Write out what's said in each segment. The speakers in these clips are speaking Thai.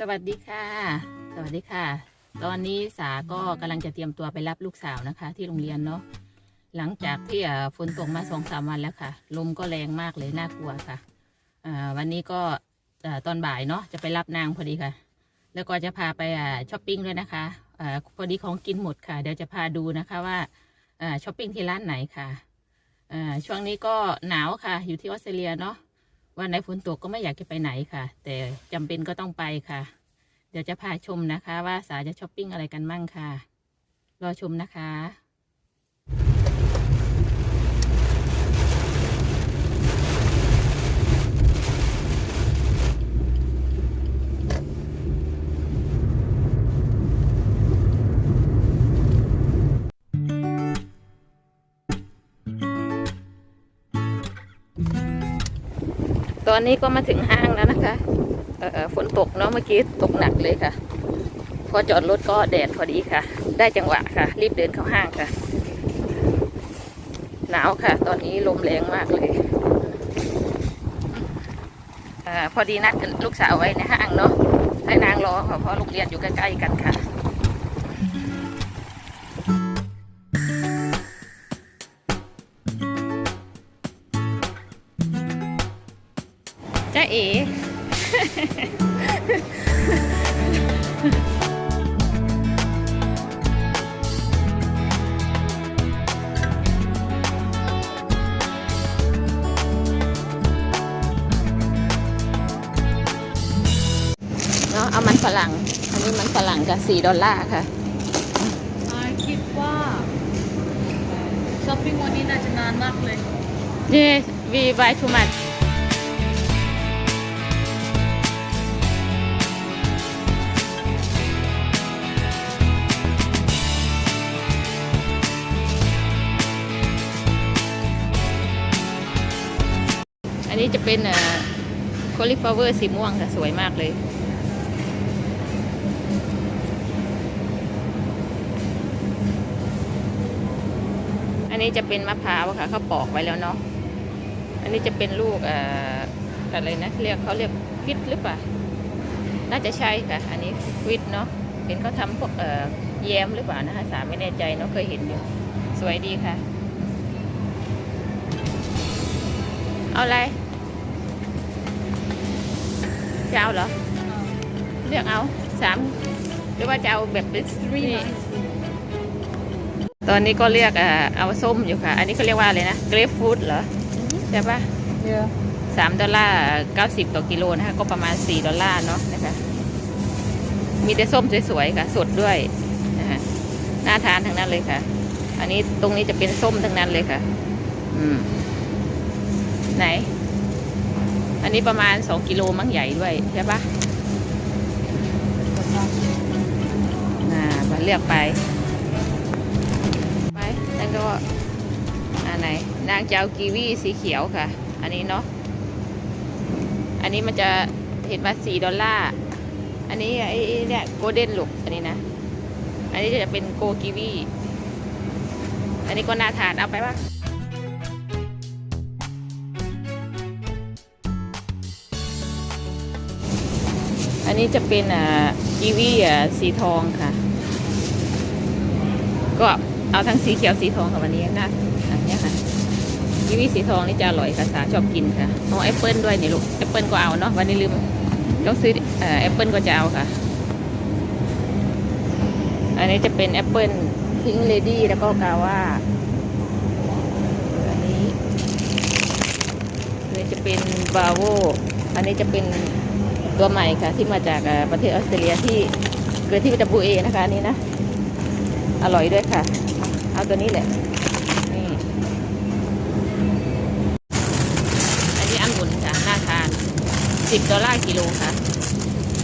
สวัสดีค่ะ สวัสดีค่ะ ตอนนี้สาก็กำลังจะเตรียมตัวไปรับลูกสาวนะคะ ที่โรงเรียนเนาะ หลังจากที่ฝนตกมาสองสามวันแล้วค่ะ ลมก็แรงมากเลยน่ากลัวค่ะ วันนี้ก็ตอนบ่ายเนาะจะไปรับนางพอดีค่ะ แล้วก็จะพาไปช้อปปิ้งด้วยนะคะอพอดีของกินหมดค่ะ เดี๋ยวจะพาดูนะคะว่าช้อปปิ้งที่ร้านไหนค่ะช่วงนี้ก็หนาวค่ะ อยู่ที่ออสเตรเลียเนาะ วันไหนฝนตกก็ไม่อยากจะไปไหนค่ะ แต่จำเป็นก็ต้องไปค่ะ เดี๋ยวจะพาชมนะคะ ว่าสาจะช้อปปิ้งอะไรกันมั่งค่ะ รอชมนะคะ ตอนนี้ก็มาถึงห้างแล้วนะคะเอ่อฝนตกเนาะเมื่อกี้ตกหนักเลยค่ะ พอจอดรถก็แดดพอดีค่ะ ได้จังหวะค่ะ รีบเดินเข้าห้างค่ะ หนาวค่ะ ตอนนี้ลมแรงมากเลยอาพอดีนัดกับลูกสาวไว้ในห้างเนาะให้นางรอค่ะเพราะโรงเรียนอยู่ใกล้ๆกันค่ะ จ้าเอ๋ เนาะเอามันฝรั่ง อันนี้มันฝรั่งกับสี่ดอลลาร์ค่ะอาคิดว่าช้อปปิ้งวันนี้น่าจะนานมากเลยนี่วีไวทูมัน นี้จะเป็นอ่าคอลิฟลาเวอร์สีม่วงค่ะ สวยมากเลยอันนี้จะเป็นมะพร้าวค่ะเขาปอกไว้แล้วเนาะ อันนี้จะเป็นลูกเอ่ออะไรนะเรียกเขาเรียกฟิตหรือเปล่า น่าจะใช่ค่ะ อันนี้ฟิตเนาะ เห็นเขาทำพวกเอ่อแยมหรือเปล่านะคะสามไม่แน่ใจเนาะเคยเห็นอยู่ สวยดีค่ะ เอาอะไร จะเอาเหรอ เลือกเอาสามหรือว่าจะเอาแบบเป็นสตรีทตอนนี้ก็เรียกเอ่อเอาส้มอยู่ค่ะ อันนี้เขาเรียกว่าอะไรนะเกรฟฟูดเหรอใช่ปะเยอะสามดอลลาร์เก้าสิบต่อกิโลนะคะ ก็ประมาณสี่ดอลลาร์เนาะนะคะ มีแต่ส้มสวยๆค่ะ สดด้วยนะคะน่าทานทั้งนั้นเลยค่ะ อันนี้ตรงนี้จะเป็นส้มทั้งนั้นเลยค่ะ อืม ไหน อันนี้ประมาณสองกิโลมั้งใหญ่ด้วยใช่ปะอ่ามาเลือกไป ไปนั่นก็อันไหน นางเจ้ากีวีสีเขียวค่ะ อันนี้เนาะ อันนี้มันจะเห็นมาสี่ดอลลาร์ อันนี้ไอ้เนี่ยโกลเด้นลูก อันนี้นะ อันนี้จะเป็นโกกีวี อันนี้ก็น่าทานเอาไปว่า นี้จะเป็นอ่ากีวีอ่าสีทองค่ะ ก็เอาทั้งสีเขียวสีทองค่ะวันนี้นะอันเนี้ยค่ะกีวีสีทองนี่จะอร่อยค่ะสาชอบกินค่ะเอาแอปเปิลด้วยนี่ลูกแอปเปิลก็เอาเนาะวันนี้ลืมต้องซื้อเอ่อแอปเปิลก็จะเอาค่ะ อันนี้จะเป็นแอปเปิลพิงเลดี้แล้วก็กาว่าอันนี้อันนี้จะเป็นบาโวอันนี้จะเป็น ตัวใหม่ค่ะ ที่มาจากประเทศออสเตรเลียที่เกิดที่จับูเอนะคะอันนี้นะ อร่อยด้วยค่ะ เอาตัวนี้แหละนี่อันนี้อังุ่นค่ะน่าทานสิบดอลลาร์กิโลค่ะ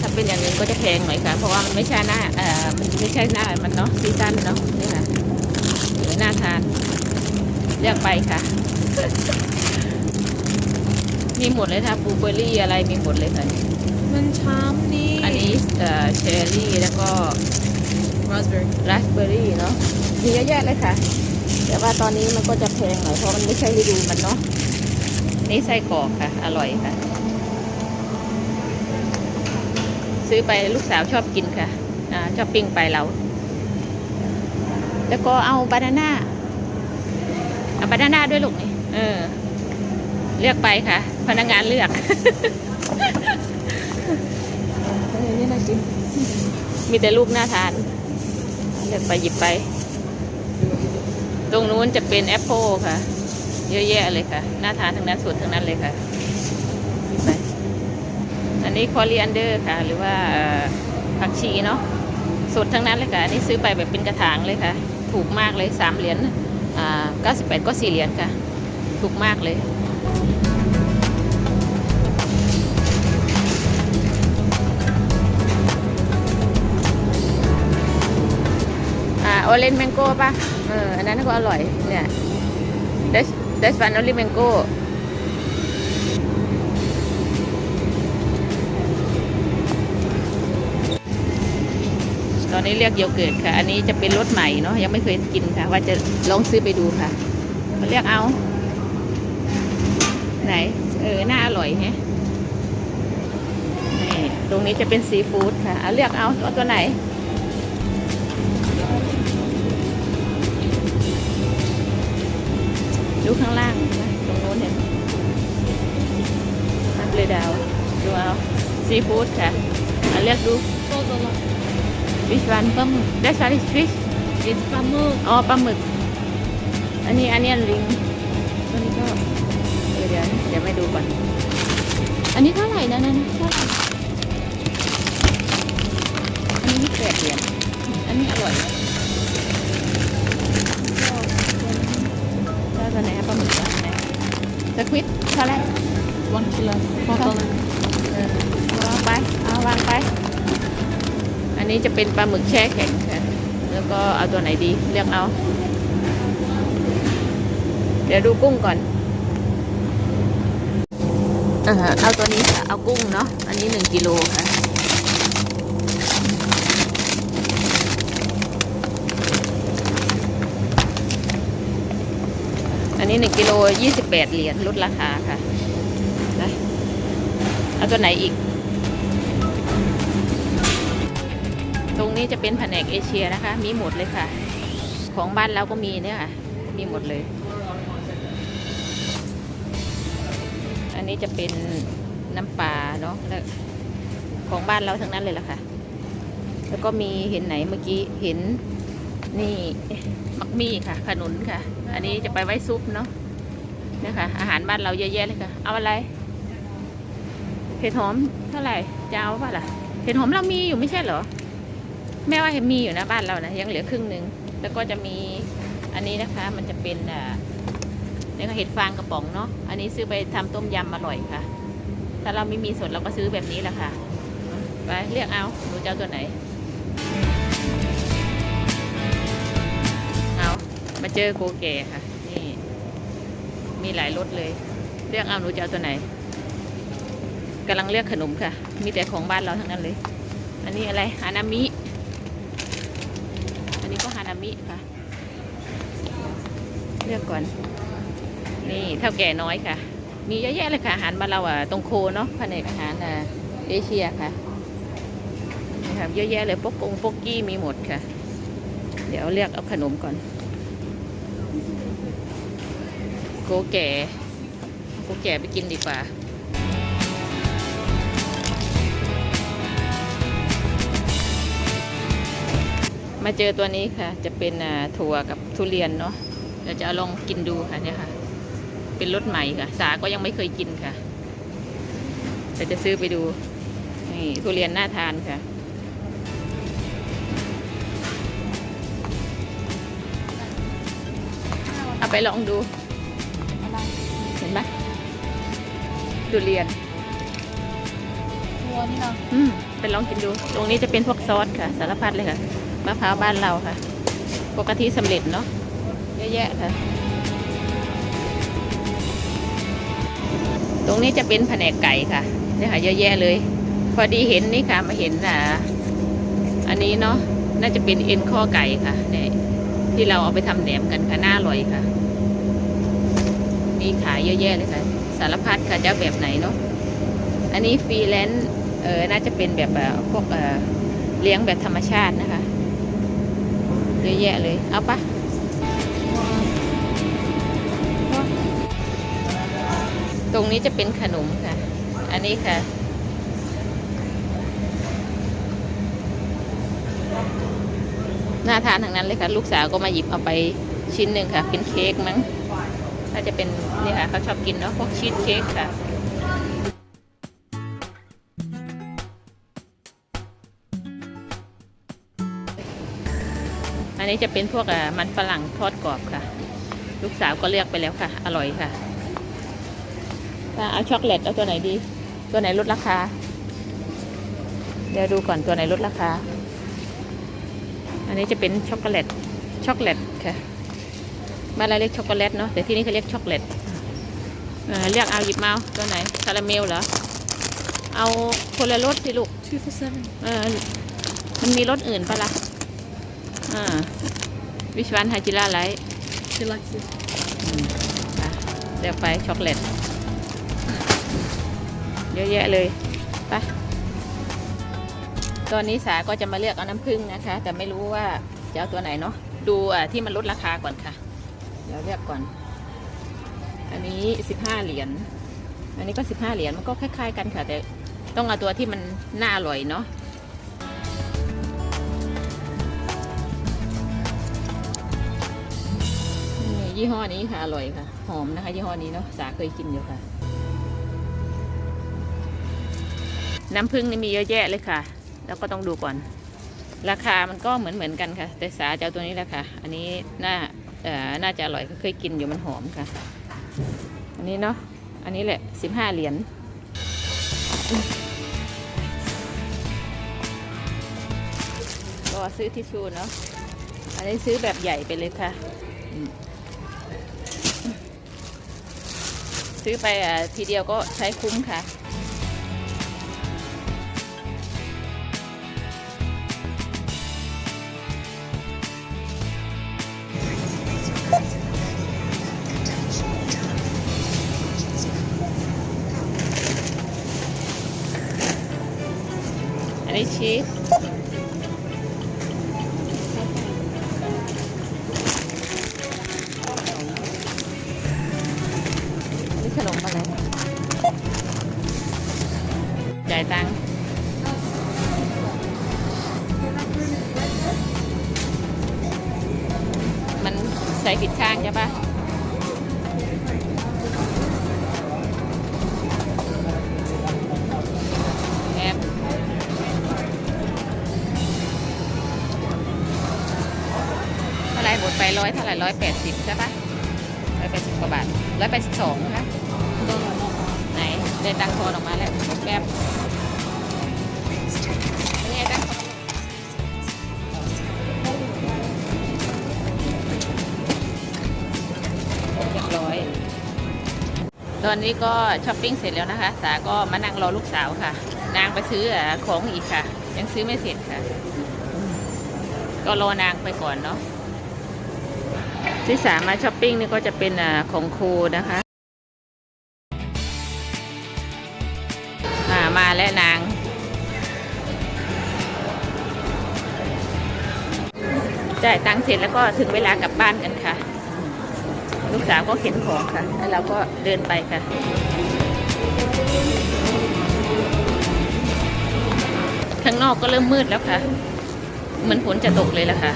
ถ้าเป็นอย่างอื่นก็จะแพงหน่อยค่ะ เพราะว่ามันไม่ใช่หน้าเอ่อมันไม่ใช่หน้ามันเนาะซีซั่นเนาะนี่ค่ะน่าทานเลือกไปค่ะ มีหมดเลยค่ะบลูเบอร์รี่อะไรมีหมดเลยค่ะ มันช้ำนี่ อันนี้เอ่อเชอร์รี่แล้วก็ราสเบอร์รี่ราสเบอร์รี่เนาะมีเยอะแยะเลยค่ะ แต่ว่าตอนนี้มันก็จะแพงหน่อยเพราะมันไม่ใช่ฤดูมันเนาะนี่ไส้กรอกค่ะ อร่อยค่ะ ซื้อไปลูกสาวชอบกินค่ะอ่าชอบปิ้งไปเราแล้วก็เอาบานาน่าเอาบานาน่าด้วยลูกนี่เออ เลือกไปค่ะ พนักงานเลือก น่ากิมีแต่ลูกหน่าทาน เลือกไปหยิบไป ตรงนู้นจะเป็นแอปเปิลค่ะ เยอะแยะเลยค่ะหน่าทานทั้งนั้นสดทั้งนั้นเลยค่ะไปอันนี้คอรีแอนเดอร์ค่ะ หรือว่าผักชีเนาะสดทั้งนั้นเลยค่ะอันนี้ซื้อไปแบบเป็นกระถางเลยค่ะ ถูกมากเลยสามเหรียญอ่าเก้าสิบแปดก็สี่เหรียญค่ะ ถูกมากเลย อ่าโอเลนแมงโก้ป่ะ เออ อันนั้นก็อร่อย เนี่ยเดชเดชฟันโอลิแมงโก้ตอนนี้เรียกโยเกิร์ตค่ะ อันนี้จะเป็นรสใหม่เนาะ ยังไม่เคยกินค่ะ ว่าจะลองซื้อไปดูค่ะมาเรียกเอา ไหน เออ น่าอร่อยแฮะตรงนี้จะเป็นซีฟู้ดค่ะ เอาเลือกเอาเอาตัวไหน ข้างล่างนะตรงโน้นเห็นนับเลยดาว ดูเอาซีฟู้ดค่ะเอาเลือกดูโตโตโต which one ปลาหมึก that's what is fish เป็นปลาหมึกอ๋อปลาหมึก อันนี้อันนี้ลิงตัวนี้ก็เดี๋ยวเดี๋ยวเดี๋ยวไม่ดูก่อน อันนี้เท่าไหร่นะนั่นเท่าไหร่อันนี้แปดเหรียญอันนี้อร่อยนะ สควิดเท่าไหร่ one kilo four dollar เออวางไปเอาวางไป อันนี้จะเป็นปลาหมึกแช่แข็งค่ะแล้วก็เอาตัวไหนดีเลือกเอา เดี๋ยวดูกุ้งก่อนอ่าฮะเอาตัวนี้ค่ะเอากุ้งเนาะอันนี้หนึ่งกิโลค่ะ อันนี้หนึ่งกิโลยี่สิบแปดเหรียญลดราคาค่ะไปเอาตัวไหนอีก ตรงนี้จะเป็นแผนกเอเชียนะคะ มีหมดเลยค่ะ ของบ้านเราก็มีเนี่ยค่ะ มีหมดเลย อันนี้จะเป็นน้ำปลาเนาะแล้วของบ้านเราทั้งนั้นเลยล่ะค่ะ แล้วก็มีเห็นไหนเมื่อกี้เห็นนี่ มักมี่ค่ะ ขนุนค่ะ อันนี้จะไปไว้ซุปเนาะเนี่ยค่ะอาหารบ้านเราเยอะแยะเลยค่ะ เอาอะไรเห็ดหอมเท่าไหร่จะเอาป่ะล่ะเห็ดหอมเรามีอยู่ไม่ใช่เหรอ แม่ว่าเห็นมีอยู่นะบ้านเรานะยังเหลือครึ่งหนึ่งแล้วก็จะมีอันนี้นะคะ มันจะเป็นอ่าเนี่ยก็เห็ดฟางกระป๋องเนาะอันนี้ซื้อไปทำต้มยำอร่อยค่ะ ถ้าเราไม่มีสดเราก็ซื้อแบบนี้แหละค่ะไปเรียกเอาหนูจะเอาตัวไหน เจอโกแก่ค่ะ นี่ มีหลายรสเลย เลือกเอาหนูจะเอาตัวไหนกำลังเลือกขนมค่ะ มีแต่ของบ้านเราทั้งนั้นเลย อันนี้อะไรฮานามิ อันนี้ก็ฮานามิค่ะ เลือกก่อน นี่เท่าแก่น้อยค่ะ มีเยอะแยะเลยค่ะอาหารมานเราอะตรงโคเนาะแผนกอาหารอะเอเชียค่ะนี่ค่ะเยอะแยะเลยปกกงปกกี้มีหมดค่ะ เดี๋ยวเลือกเอาขนมก่อน โกแก่โกแก่ไปกินดีกว่ามาเจอตัวนี้ค่ะ จะเป็นถั่วกับทุเรียนเนาะเดี๋ยวจะเอาลองกินดูค่ะเนี่ยค่ะ เป็นรสใหม่ค่ะ สาก็ยังไม่เคยกินค่ะแต่จะซื้อไปดูนี่ทุเรียนน่าทานค่ะ เอาไปลองดู ไหมทุเรียนตัวนี่นะอืมไปลองกินดู ตรงนี้จะเป็นพวกซอสค่ะ สารพัดเลยค่ะ มะพร้าวบ้านเราค่ะ ปกติสำเร็จเนาะ เยอะแยะค่ะ ตรงนี้จะเป็นแผนกไก่ค่ะเนี่ยค่ะ เยอะแยะเลย พอดีเห็นนี่ค่ะ มาเห็นอ่า อันนี้เนาะ น่าจะเป็นเอ็นข้อไก่ค่ะเนี่ยที่เราเอาไปทำแหนมกันค่ะ น่าอร่อยค่ะ มีขายเยอะแยะเลยค่ะ สารพัดค่ะจะแบบไหนเนาะอันนี้ฟรีแลนซ์เออน่าจะเป็นแบบพวกเเลี้ยงแบบธรรมชาตินะคะเยอะแยะเลยเอาปะตรงนี้จะเป็นขนมค่ะ อันนี้ค่ะ น่าทานทั้งนั้นเลยค่ะ ลูกสาวก็มาหยิบเอาไปชิ้นหนึ่งค่ะ เป็นเค้กมั้งาจะเป็นนี่ค่ะเขาชอบกินเนาะพวกชีสเค้กค่ะอันนี้จะเป็นพวกอะมันฝรั่งทอดกรอบค่ะ ลูกสาวก็เลือกไปแล้วค่ะ อร่อยค่ะถ้าเอาช็อกโกแลตเอาตัวไหนดี ตัวไหนลดราคา เดี๋ยวดูก่อนตัวไหนลดราคา อันนี้จะเป็นช็อกโกแลตช็อกโกแลตค่ะ บ้านเราเรียกช็อกโกแลตเนาะแต่ที่นี่เขาเรียกช็อกโกแลตเออเรียกเอาหยิบมาเอาตัวไหนคาราเมลเหรอเอาคนละรสสิลูก two for seven เออมันมีรสอื่นปะล่ะอ่าวิชวันฮาจิระไลท์ she likes this อะเดี๋ยวไปช็อกโกแลตเยอะแยะเลยไปตอนนี้สาก็จะมาเลือกเอาน้ำผึ้งนะคะ แต่ไม่รู้ว่าจะเอาตัวไหนเนาะดูอะที่มันลดราคาก่อนค่ะเดี๋ยวเลือกก่อน อันนี้สิบห้าเหรียญ อันนี้ก็สิบห้าเหรียญ มันก็คล้ายๆกันค่ะ แต่ต้องเอาตัวที่มันน่าอร่อยเนาะยี่ห้อนี้ค่ะ อร่อยค่ะ หอมนะคะ ยี่ห้อนี้เนาะ สาเคยกินอยู่ค่ะ น้ำผึ้งนี่มีเยอะแยะเลยค่ะ แล้วก็ต้องดูก่อน ราคามันก็เหมือนเหมือนกันค่ะ แต่สาจะเอาตัวนี้แหละค่ะ อันนี้น่า น่าจะอร่อยเคยกินอยู่มันหอมค่ะ อันนี้เนาะ อันนี้แหละสิบห้าเหรียญก็ซื้อทิชชู่เนาะ อันนี้ซื้อแบบใหญ่ไปเลยค่ะ ซื้อไปอะทีเดียวก็ใช้คุ้มค่ะ อัน ไปร้อยเท่าไหร่ร้อยแปดสิบใช่ปะร้อยแปดสิบกว่าบาทร้อยแปดสิบสองนะคะไหนได้ตังค์ทอนออกมาแล้วแป๊บเป็นไงตังค์ทอนเรียบร้อย ตอนนี้ก็ช้อปปิ้งเสร็จแล้วนะคะ สาก็มานั่งรอลูกสาวค่ะ นางไปซื้อของอีกค่ะ ยังซื้อไม่เสร็จค่ะ ก็รอนางไปก่อนเนาะ ที่สามมาช้อปปิ้งนี่ก็จะเป็นของครูนะคะมาแล้วนาง จ่ายตังค์เสร็จแล้วก็ถึงเวลากลับบ้านกันค่ะ ลูกสาวก็เข็นของค่ะ แล้วเราก็เดินไปค่ะข้างนอกก็เริ่มมืดแล้วค่ะ เหมือนฝนจะตกเลยแล้วค่ะ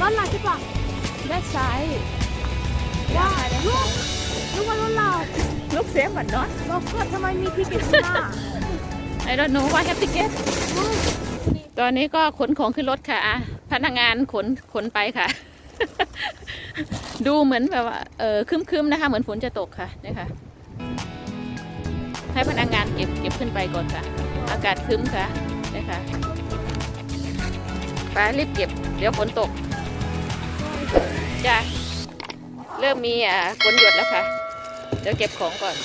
รถเราใช่ปะด้านซ้ายว่าลูกลูกว่ารถเราลูกเสียงเหมือนนอนเราก็ทำไมมีที่เก็บข้างหน้า I don't know what have to get ตอนนี้ก็ขนของขึ้นรถค่ะอะพนักงานขนขนไปค่ะ ดูเหมือนแบบว่าเออครึมๆนะคะ เหมือนฝนจะตกค่ะนี่ค่ะ ให้พนักงานเก็บเก็บขึ้นไปก่อนค่ะ อากาศครึ้มค่ะนี่ค่ะไปรีบเก็บ เดี๋ยวฝนตก จ้ะเริ่มมีอะฝนหยดแล้วค่ะ เดี๋ยวเก็บของก่อน